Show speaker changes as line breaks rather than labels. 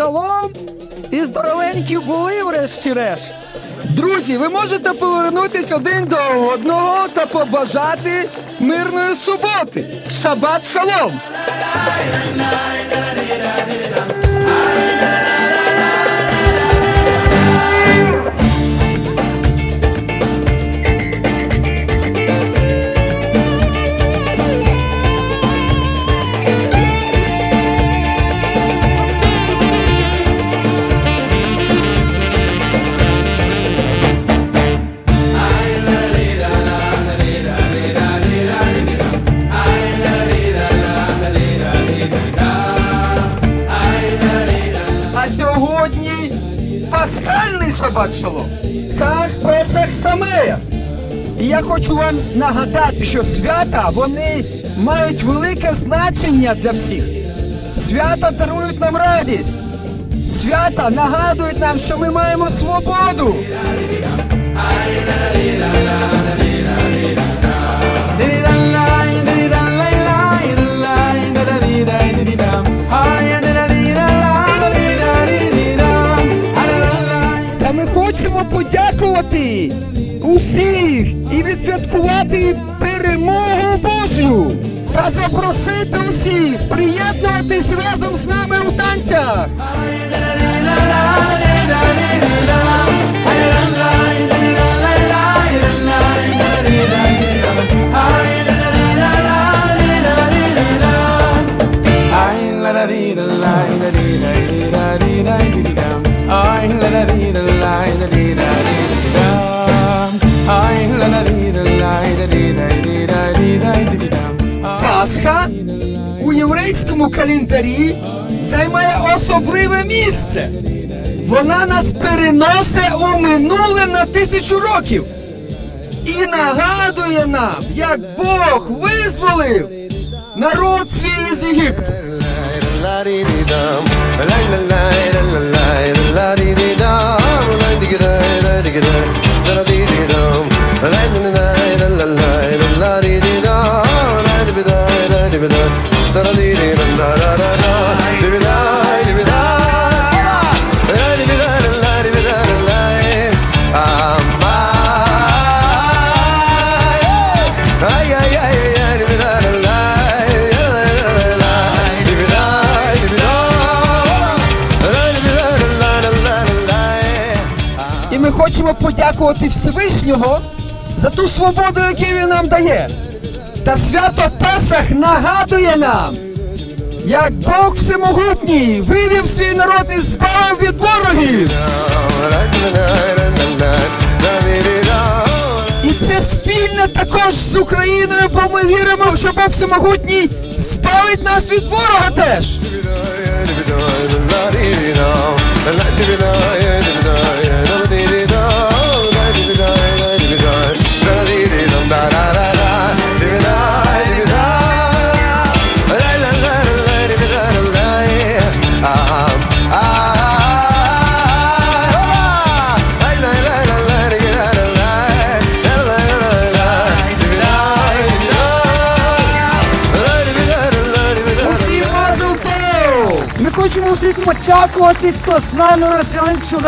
шалом і здоровенькі були, врешті-решт. Друзі, ви можете повернутися один до одного та побажати мирної суботи. Шабат шалом! Сьогодні пасхальний шабат шалом. Хах Песах Самея. І я хочу вам нагадати, що свята вони мають велике значення для всіх. Свята дарують нам радість. Свята нагадують нам, що ми маємо свободу. Подякувати усіх і відсвяткувати перемогу Божу та запросити усіх приєднуватись разом з нами у танцях. Пасха у єврейському календарі займає особливе місце. Вона нас переносить у минуле на тисячу років і нагадує нам, як Бог визволив народ свій з Єгипту. І ми хочемо подякувати Всевишнього за ту свободу, яку він нам дає. Та свято Песах нагадує нам, як Бог Всемогутній вивів свій народ і збавив від ворогів. І це спільне також з Україною, бо ми віримо, що Бог Всемогутній збавить нас від ворога теж. Хочемо всіх подякувати, хто з нами розділив цю